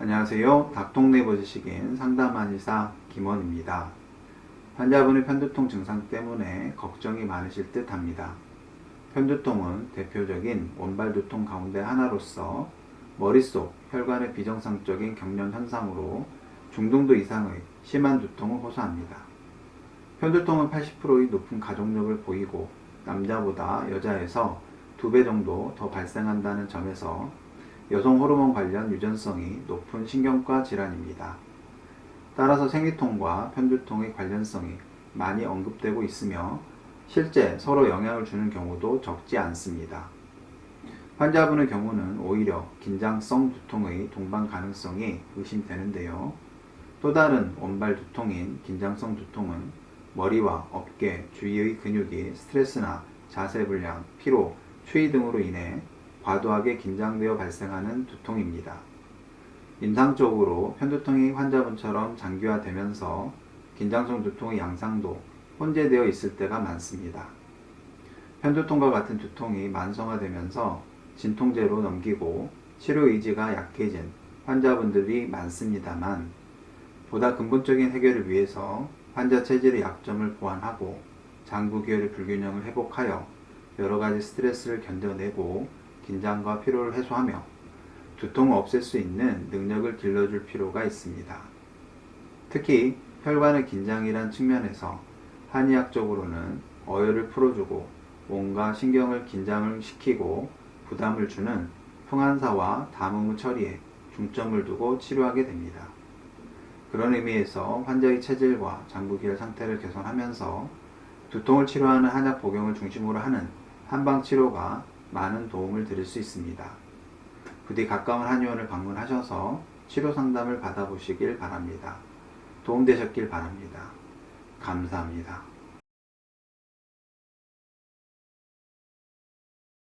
안녕하세요. 닭동네 보지식인 상담한의사 김원입니다. 환자분의 편두통 증상 때문에 걱정이 많으실 듯 합니다. 편두통은 대표적인 원발 두통 가운데 하나로서 머릿속, 혈관의 비정상적인 경련 현상으로 중등도 이상의 심한 두통을 호소합니다. 편두통은 80%의 높은 가족력을 보이고 남자보다 여자에서 2배 정도 더 발생한다는 점에서 여성 호르몬 관련 유전성이 높은 신경과 질환입니다. 따라서 생리통과 편두통의 관련성이 많이 언급되고 있으며 실제 서로 영향을 주는 경우도 적지 않습니다. 환자분의 경우는 오히려 긴장성 두통의 동반 가능성이 의심되는데요. 또 다른 원발 두통인 긴장성 두통은 머리와 어깨, 주위의 근육이 스트레스나 자세 불량, 피로, 추위 등으로 인해 과도하게 긴장되어 발생하는 두통입니다. 임상적으로 편두통이 환자분처럼 장기화되면서 긴장성 두통의 양상도 혼재되어 있을 때가 많습니다. 편두통과 같은 두통이 만성화되면서 진통제로 넘기고 치료 의지가 약해진 환자분들이 많습니다만 보다 근본적인 해결을 위해서 환자 체질의 약점을 보완하고 장부 기혈의 불균형을 회복하여 여러 가지 스트레스를 견뎌내고 긴장과 피로를 해소하며 두통을 없앨 수 있는 능력을 길러줄 필요가 있습니다. 특히 혈관의 긴장이란 측면에서 한의학적으로는 어혈을 풀어주고 몸과 신경을 긴장을 시키고 부담을 주는 풍한사와 담음의 처리에 중점을 두고 치료하게 됩니다. 그런 의미에서 환자의 체질과 장부기혈 상태를 개선하면서 두통을 치료하는 한약 복용을 중심으로 하는 한방 치료가 많은 도움을 드릴 수 있습니다. 부디 가까운 한의원을 방문하셔서 치료 상담을 받아보시길 바랍니다. 도움되셨길 바랍니다. 감사합니다.